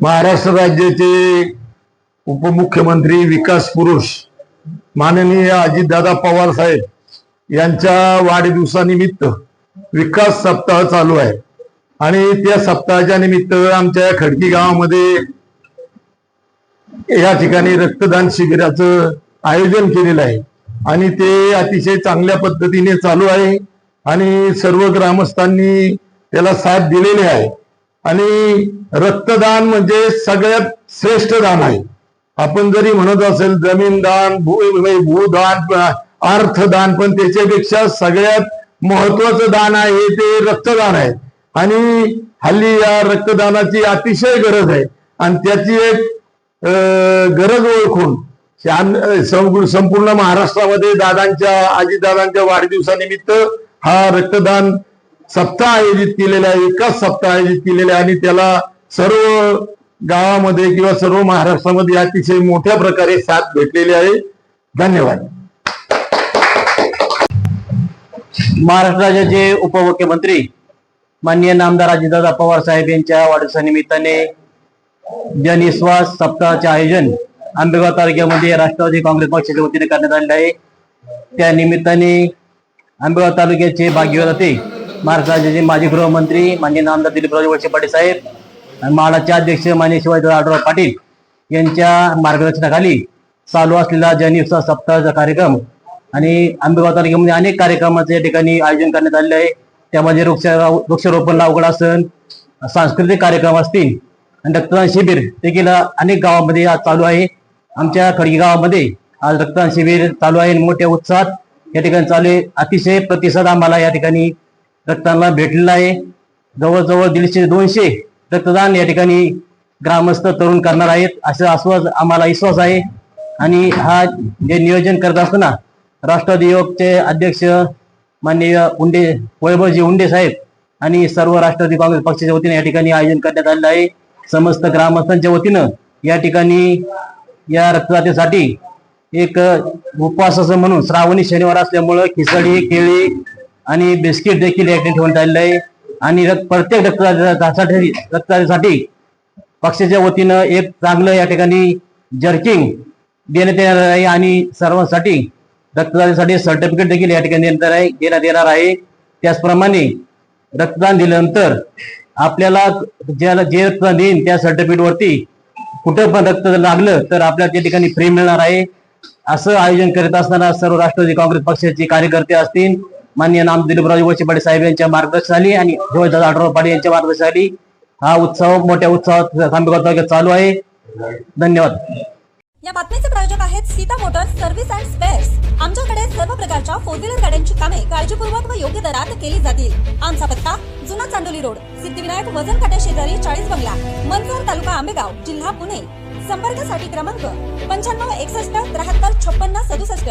महाराष्ट्र राज्याचे उपमुख्यमंत्री विकास पुरुष माननीय अजितदादा पवार साहेब यांच्या वाढदिवसानिमित्त विकास सप्ताह चालू आहे. आणि त्या सप्ताहाच्या निमित्त आमच्या या खडकी गावामध्ये या ठिकाणी रक्तदान शिबिराचं आयोजन केलेलं आहे. आणि ते अतिशय चांगल्या पद्धतीने चालू आहे. आणि सर्व ग्रामस्थांनी त्याला साथ दिलेली आहे. आणि रक्तदान म्हणजे सगळ्यात श्रेष्ठ दान आहे. आपण जरी म्हणत असेल जमीन दान भू म्हणजे भूदान अर्थदान पण त्याच्यापेक्षा सगळ्यात महत्वाचं दान आहे ते रक्तदान आहे. आणि हल्ली या रक्तदानाची अतिशय गरज आहे. आणि त्याची एक गरज ओळखून शान- संपूर्ण महाराष्ट्रामध्ये दादांच्या आजीदादांच्या वाढदिवसानिमित्त हा रक्तदान सप्ताह आयोजित केलेला आहे एकाच सप्ताह आयोजित केलेला आहे आणि त्याला सर्व गावामध्ये किंवा सर्व महाराष्ट्रामध्ये अतिशय मोठ्या प्रकारे साथ भेटलेली आहे. धन्यवाद. महाराष्ट्र राज्याचे उपमुख्यमंत्री माननीय नामदार अजितदादा पवार साहेब यांच्या वाढदिवसानिमित्ताने जनविश्वास सप्ताहाचे आयोजन आंबेगाव तालुक्यामध्ये राष्ट्रवादी काँग्रेस पक्षाच्या वतीने करण्यात आलेलं आहे. त्या निमित्ताने आंबेगाव तालुक्याचे भाग्यवते महाराष्ट्र राज्याचे माजी गृहमंत्री माननीय नामदार दिलीपराव वळसे पाटील साहेब आणि अध्यक्ष माननीय शिवाजी आढळराव पाटील यांच्या मार्गदर्शनाखाली चालू असलेला जनविश्वास सप्ताहाचा कार्यक्रम आणि आंबेगाव तालुक्यामध्ये अनेक कार्यक्रमाचे या ठिकाणी आयोजन करण्यात आलेले आहे. त्यामध्ये वृक्ष वृक्षारोपण लावगड असन सांस्कृतिक कार्यक्रम असतील आणि रक्तदान शिबिर देखील अनेक गावामध्ये आज चालू आहे. आमच्या खडकी गावामध्ये आज रक्तदान शिबिर चालू आहे मोठ्या उत्साहात या ठिकाणी चालू आहे. अतिशय प्रतिसाद आम्हाला या ठिकाणी रक्ताला भेटलेला आहे. जवळजवळ दीडशे दोनशे रक्तदान या ठिकाणी ग्रामस्थ तरुण करणार आहेत. असा आश्वास आम्हाला विश्वास आहे. आणि हा जे नियोजन करत असताना राष्ट्रवादी युवकचे अध्यक्ष माननीय उंडे वैभवजी उंडे साहेब आणि सर्व राष्ट्रवादी काँग्रेस पक्षाच्या वतीने या ठिकाणी आयोजन करण्यात आलेलं आहे. समस्त ग्रामस्थांच्या वतीनं या ठिकाणी या रक्तदातेसाठी एक उपवासाचं म्हणून श्रावणी शनिवार असल्यामुळं खिचडी केळी आणि बिस्किट देखील या ठिकाणी ठेवण्यात आलेलं आहे. आणि रक्त प्रत्येक रक्तदात्यासाठी रक्तदात्यासाठी पक्षाच्या वतीनं एक चांगलं या ठिकाणी जर्किंग देण्यात येणार आहे आणि सर्वांसाठी रक्तदानासाठी सर्टिफिकेट देखील या ठिकाणी देण्यात आहे देण्यात येणार आहे. त्याचप्रमाणे रक्तदान दिल्यानंतर आपल्याला ज्याला जे रक्तदान देईन त्या सर्टिफिकेटवरती कुठं पण रक्त लागलं तर आपल्याला त्या ठिकाणी फ्री मिळणार आहे. असं आयोजन करीत असताना सर्व राष्ट्रवादी काँग्रेस पक्षाचे कार्यकर्ते असतील माननीय नाम दिलीपराव वळसे साहेब यांच्या मार्गदर्शनाली आणि शिवाजीदादा आढळराव पाटील यांच्या मार्गदर्शनाली हा उत्सव मोठ्या उत्सवात खांबेगाव तालुक्यात चालू आहे. धन्यवाद. या बातमीचे प्रायोजक आहेत Sita motors service and spares. आमच्याकडे सर्व प्रकारच्या फोर व्हीलर गाड्यांची कामे काळजीपूर्वक व योग्य दरात केली जातील. आमचा पत्ता जुना चांडोली रोड सिद्धिविनायक वजन काट्या शेजारी चाळीस बंगला मनसर तालुका आंबेगाव जिल्हा पुणे. संपर्कासाठी क्रमांक पंच्याण्णव एकसष्ट त्र्याहत्तर छप्पन्न सदुसष्ट.